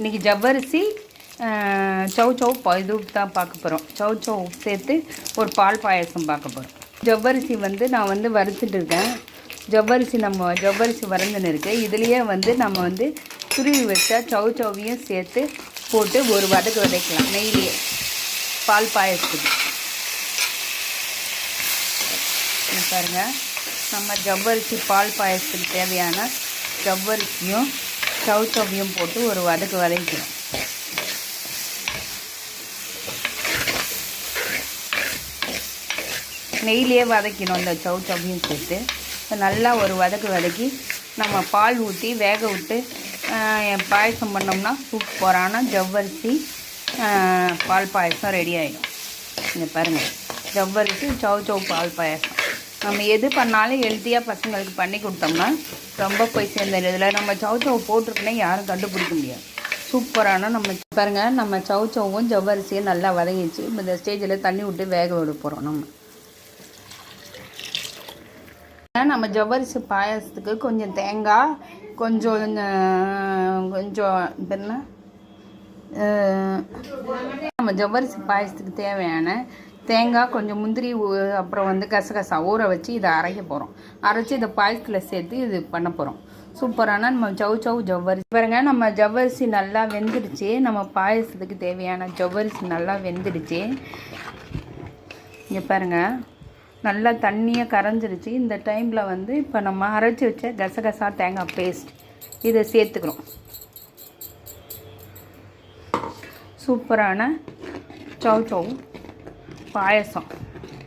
இன்றைக்கி ஜவ்வரிசி அஹ், சௌ சௌ ப- இது தான் பார்க்க போகிறோம் சௌ சௌ சேர்த்து ஒரு பால் பாயசம் பார்க்க போகிறோம் ஜவ்வரிசி வந்து நான் வந்து வறுத்துட்டு இருக்கேன். ஜவ்வரிசி நம்ம ஜவ்வரிசி வறந்துன்னு இருக்கேன் இதுலேயே வந்து நம்ம வந்து துருவி வச்சா சௌ சௌவையும் சேர்த்து போட்டு ஒரு வதக்கு வதக்கலாம் நெய்லேயே. பால் பாயசத்துக்கு. பாருங்கள் நம்ம ஜவ்வரிசி பால் பாயசத்துக்கு தேவையான ஜவ்வரிசியும் சவுச்சவ்வையும் போட்டு ஒரு வதக்கு வதக்கிக்கணும். நெய்லேயே வதக்கணும் அந்த சவுச்சவ்வையும் சேர்த்து நல்லா ஒரு வதக்கு வதக்கி நம்ம பால் ஊற்றி வேக விட்டு பாயசம் பண்ணோம்னா சூப்பரான ஜவ்வரிசி பால் பாயசம் ரெடி ஆகிடும் இங்கே பாருங்கள் ஜவ்வரிசி சவு சவு பால் பாயசம். நம்ம எது பண்ணாலும் ஹெல்த்தியாக பசங்களுக்கு பண்ணி கொடுத்தோம்னா ரொம்ப போய் சேர்ந்துடும் இதில் நம்ம சவ் சவ் போட்டிருக்கோன்னா யாரும் கண்டுபிடிக்க முடியாது. சூப்பரான நம்ம பாருங்க நம்ம சவுச்சவும் ஜவ்வரிசியும் நல்லா வதங்கிச்சு இந்த ஸ்டேஜில் தண்ணி விட்டு வேக விட போகிறோம் நம்ம. நம்ம ஜவ்வரிசி பாயசத்துக்கு கொஞ்சம் தேங்காய் கொஞ்சம் கொஞ்சம் என்ன? நம்ம ஜவ்வரிசி பாயசத்துக்கு தேவையான தேங்காய் கொஞ்சம் முந்திரி ஊ- அப்புறம் வந்து கசகசா ஊற வச்சு இதை அரைக்க போகிறோம் அரைச்சி இதை பாயசத்தில் சேர்த்து இது பண்ண போகிறோம் சூப்பரான நம்ம சவு சவு ஜவ்வரிசி. பாருங்க நம்ம ஜவ்வரிசி நல்லா வெந்துடுச்சு. நம்ம பாயசத்துக்கு தேவையான ஜவ்வரிசி நல்லா வெந்துடுச்சு. இங்கே பாருங்க நல்லா தண்ணியாக கரைஞ்சிருச்சு. இந்த டைமில் வந்து இப்போ நம்ம அரைச்சி வச்ச கசகசா தேங்காய் பேஸ்ட் இதை சேர்த்துக்கிறோம். சூப்பரான சவ் சவ் பாயசம்.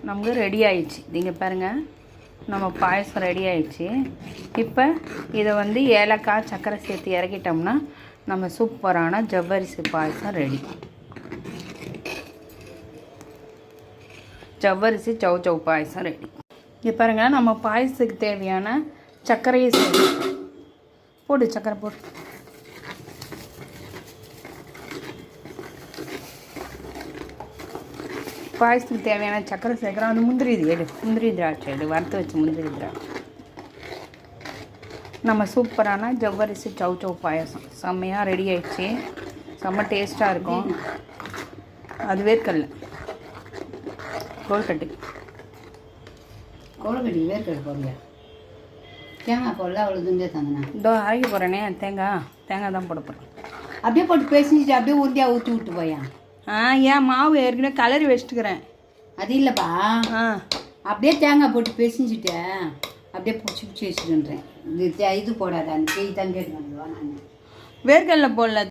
நமக்கு ரெடி ஆயிடுச்சு. நீங்கள் பாருங்கள் நம்ம பாயசம் ரெடி ஆயிடுச்சு. இப்போ இதை வந்து ஏலக்காய் சர்க்கரை சேர்த்து இறக்கிட்டோம்னா நம்ம சூப்பரான ஜவ்வரிசி பாயசம் ரெடி ஜவ்வரிசி சவ் சவ் பாயசம் ரெடி இங்கே பாருங்கள் நம்ம பாயசத்துக்கு தேவையான சர்க்கரையை சேர்த்து போடு சர்க்கரை போடு. பாயசத்துக்கு தேவையான சர்க்கரை சேர்க்குறோம் அது முந்திரி இது எடு. முந்திரி திராட்சை எடு. வறுத்து வச்ச முந்திரி திராட்சை. நம்ம சூப்பரான ஜவ்வரிசி சவ் சவ் பாயசம். செம்மையாக ரெடி ஆயிடுச்சு. செம்ம டேஸ்ட்டாக இருக்கும். அது வேர்க்கல்ல கொழுக்கட்டை கோலக்கடி வேர்க்கடை போடுறியா தேங்காய் போடல அவ்வளோ துண்டே தந்தனா? இதோ அரைக்க போகிறேனே தேங்காய் தேங்காய் தான் போட போகிறேன் அப்படியே போட்டு பேசிட்டு அப்படியே உறுதியாக ஊற்றி விட்டு போயா? ஆ ஏன் மாவு ஏற்கனவே கலரி வச்சுட்டுக்கிறேன். அது இல்லைப்பா. ஆ. அப்படியே தேங்காய் போட்டு பேசிஞ்சுட்டு அப்படியே பிடிச்சி பிடிச்சி வச்சுட்டுன்றேன் இது தே- இது போடாத அந்த கேட்டு வந்துடுவா நான். வேர்க்கடல போடல.